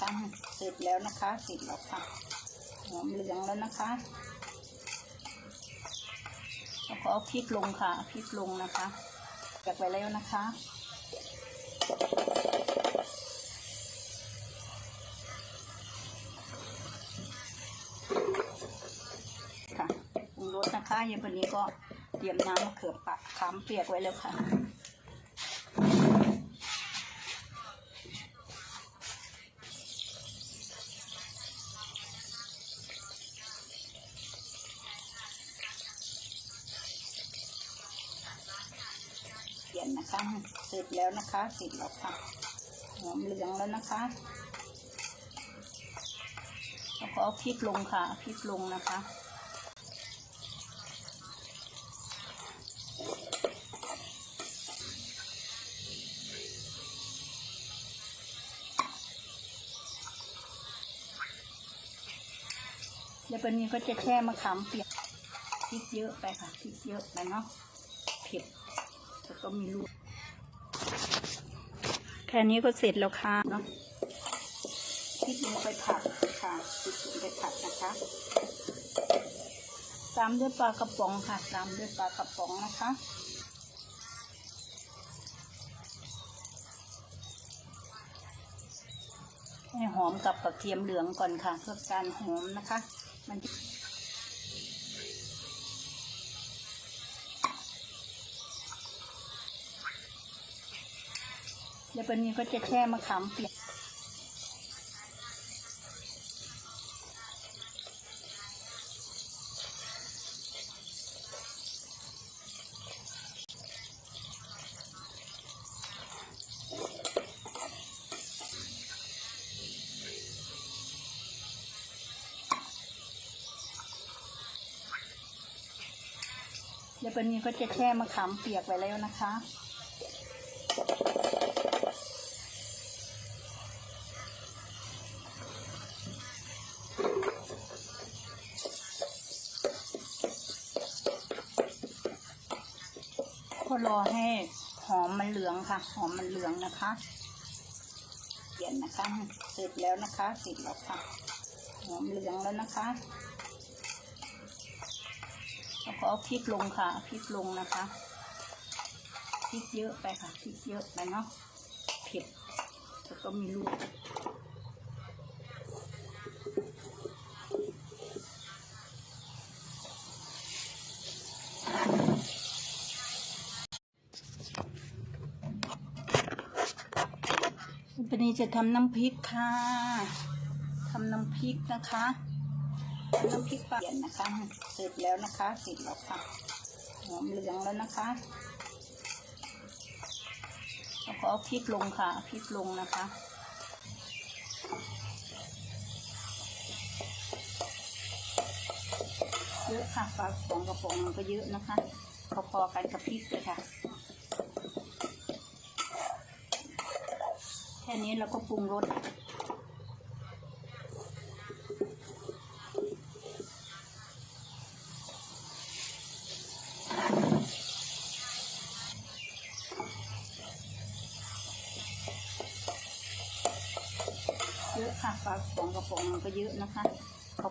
นะคะ เสร็จแล้วนะคะเสร็จแล้วค่ะหอมเหลืองแล้วนะคะแล้วก็เอาพริกลงค่ะพริกลงนะคะแยกไว้แล้วนะคะค่ะปรุงรสนะคะเย็นวันนี้ก็เตรียมน้ำมะเขือปะขามเปียกไว้แล้วค่ะ นะคะเสร็จแล้วนะคะเสร็จแล้วค่ะหอมเหลืองแล้วนะคะแล้วก็เอพริกลงค่ะพริกลงนะคะเดี๋ยววันนี้ก็จะแช่มะขามเปียกพริกเยอะไปค่ะพริกเยอะไปเนาะเผ็ดแล้วก็มีลูก แค่นี้ก็เสร็จแล้วค่ะเนาะพริกลงไปผัดค่ะพริกลงไปผัดนะคะตามด้วยปลากระป๋องค่ะ ตามด้วยปลากระป๋องนะคะให้หอมกับกระเทียมเหลืองก่อนค่ะ เพื่อการหอมนะคะ มัน เดี๋ยววันนี้ก็จะแช่มะขามเปียกเดี๋ยววันนี้ก็จะแช่มะขามเปียกไว้แล้วนะคะ ก็รอให้หอมมันเหลืองค่ะ หอมมันเหลืองนะคะเปลี่ยนนะคะ เสร็จแล้วนะคะเสร็จแล้วค่ะ หอมเหลืองแล้วนะคะแล้วก็เอาพริกลงค่ะพริกลงนะคะพริกเยอะไปค่ะพริกเยอะไปเนาะเผ็ดแล้วก็มีลูก วันนี้จะทำน้ำพริกค่ะทำน้ำพริกนะคะน้ำพริกปลาเปลี่ยนนะคะ เสร็จแล้วนะคะเสร็จแล้วค่ะหอมเหลืองแล้วนะคะแล้วก็เอาพริกลงค่ะพริกลงนะคะเยอะค่ะปลากระป๋องกระป๋องมันก็เยอะนะคะพอๆกันกับพริกเลยค่ะ ค่นี้เราก็ปรุงรสเยอะค่ะปลากระป๋องกระป๋องมันก็เยอะนะคะ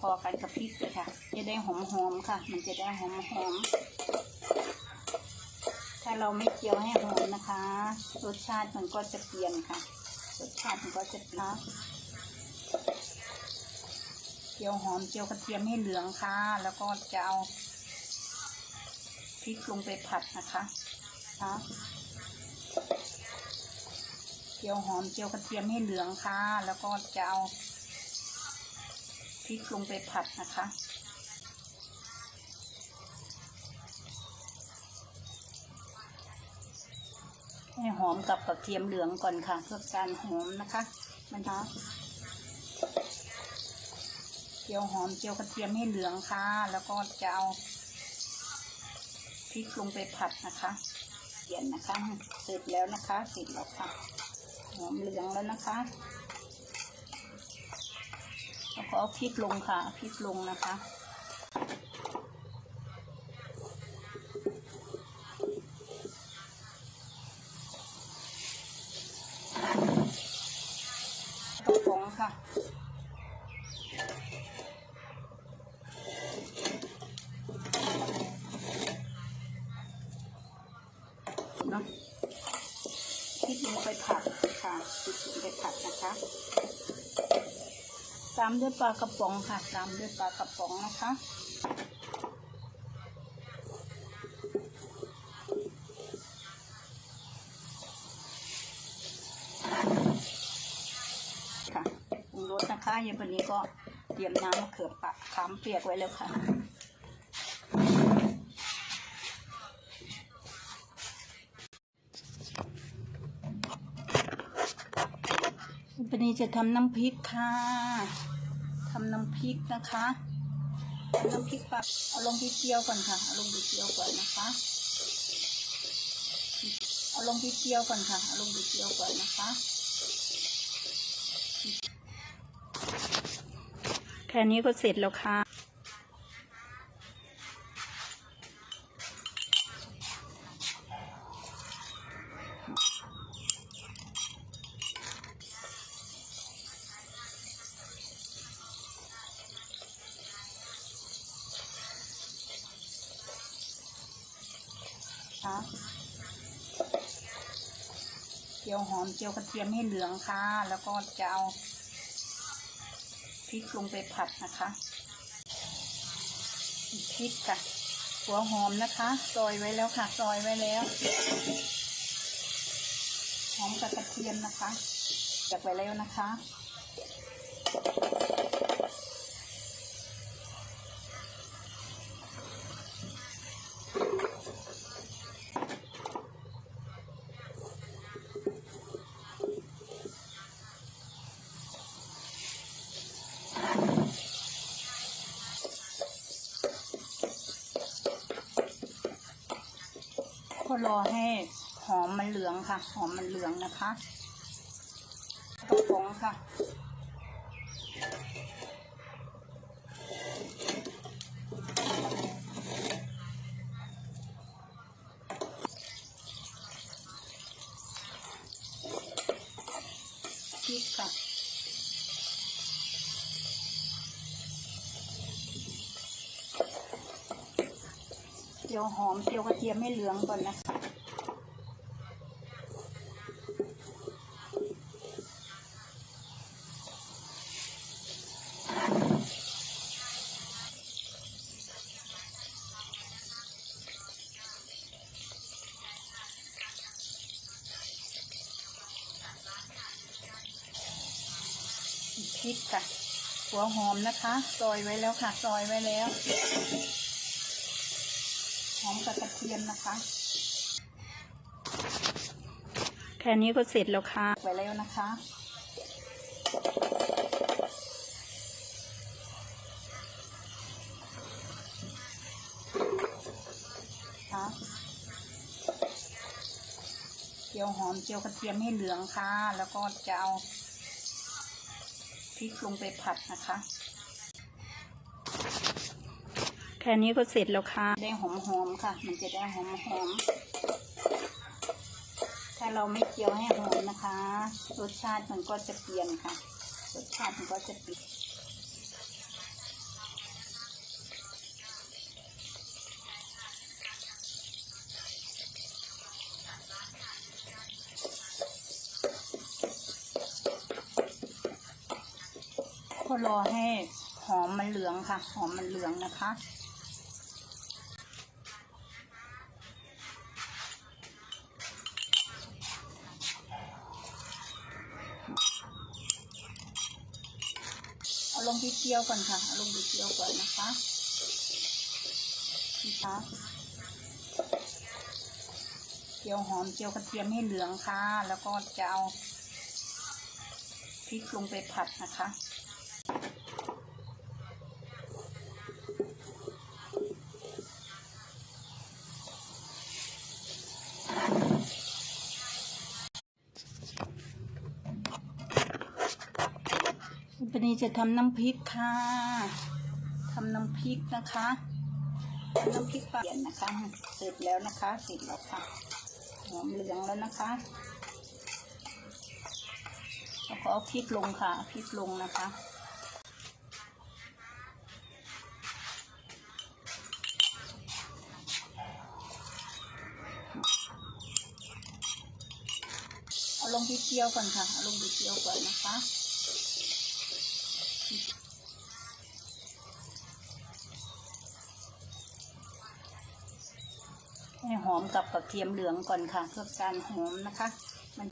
พอๆกันกับพริกเลยค่ะ จะได้หอมๆค่ะ มันจะได้หอมๆถ้าเราไม่เคี่ยวให้หอมนะคะ รสชาติมันก็จะเปลี่ยนค่ะ รสชาติมันก็จะเปลี่ยนเจียวหอมเจียวกระเทียมให้เหลืองค่ะแล้วก็จะเอาพริกลงไปผัดนะคะคะเจียวหอมเจียวกระเทียมให้เหลืองค่ะ แล้วก็จะเอาพริกลงไปผัดนะคะ ให้หอมกับกระเทียมเหลืองก่อนค่ะ เพื่อการหอมนะคะมันคะเจียวหอมเจียวกระเทียมให้เหลืองค่ะ แล้วก็จะเอาพริกลงไปผัดนะคะเปลี่ยนนะคะ เสร็จแล้วนะคะเสร็จแล้วค่ะ หอมเหลืองแล้วนะคะแล้วก็เอาพริกลงค่ะพริกลงนะคะ กระป๋อง ค่ะเนาะพริกลงไปผัดค่ะพริกลงไปผัดนะคะ ตามด้วยปลากระป๋องค่ะ ตามด้วยปลากระป๋องนะคะค่ะปรุงรสนะคะ เย็นวันนี้ก็เตรียมน้ำมะเขือปะขามเปียกไว้แล้วค่ะวันนี้จะทำน้ำพริกค่ะทำน้ำพริกนะคะน้ำพริกปลาเอาลงพริกเจียวก่อนค่ะเอาลงพริกเจียวก่อนนะคะเอาลงพริกเจียวก่อนค่ะเอาลงพริกเจียวก่อนนะคะ แค่นี้ก็เสร็จแล้วค่ะค่ะ เจียวหอมเจียวกระเทียมให้เหลืองค่ะ แล้วก็จะเอา ริกลงไปผัดนะคะพริกค่ะ หัวหอมนะคะ ซอยไว้แล้วค่ะ ซอยไว้แล้ว หอมกระเทียมนะคะจากไว้แล้วนะคะ รอให้หอมมันเหลืองค่ะ หอมมันเหลืองนะคะกระป๋องค่ะ จียวหอมเจียวกระเทียมให้เหลืองก่อนนะคะพริกค่ะ หัวหอมนะคะ ซอยไว้แล้วค่ะ ซอยไว้แล้ว หอมกับกระเทียมนะคะ แค่นี้ก็เสร็จแล้วค่ะไว้แล้วนะคะ ค่ะเจียวหอมเจียวกระเทียมให้เหลืองค่ะ แล้วก็จะเอาพริกลงไปผัดนะคะ แค่นี้ก็เสร็จแล้วค่ะ ได้หอมๆค่ะ มันจะได้หอมๆ ถ้าเราไม่เคี่ยวให้หอมนะคะ รสชาติมันก็จะเปลี่ยนค่ะ รสชาติมันก็จะเปลี่ยนก็รอให้หอมมันเหลืองค่ะ หอมมันเหลืองนะคะ ลงพริกเจียวก่อนค่ะเอาลงพริกเจียวก่อนนะคะนี่คะเจียวหอมเจียวกระเทียมให้เหลืองค่ะ แล้วก็จะเอาพริกลงไปผัดนะคะ วันนี้จะทำน้ำพริกค่ะทำน้ำพริกนะคะน้ำพริกปลาเปลี่ยนนะคะ เสร็จแล้วนะคะ เสร็จแล้วค่ะหอมเหลืองแล้วนะคะแล้วก็เอาพริกลงค่ะ พริกลงนะคะเอาลงพริกเจียวก่อนค่ะเอาลงพริกเจียวก่อนนะคะ ให้หอมกับกระเทียมเหลืองก่อนค่ะ เพื่อการหอมนะคะ มัน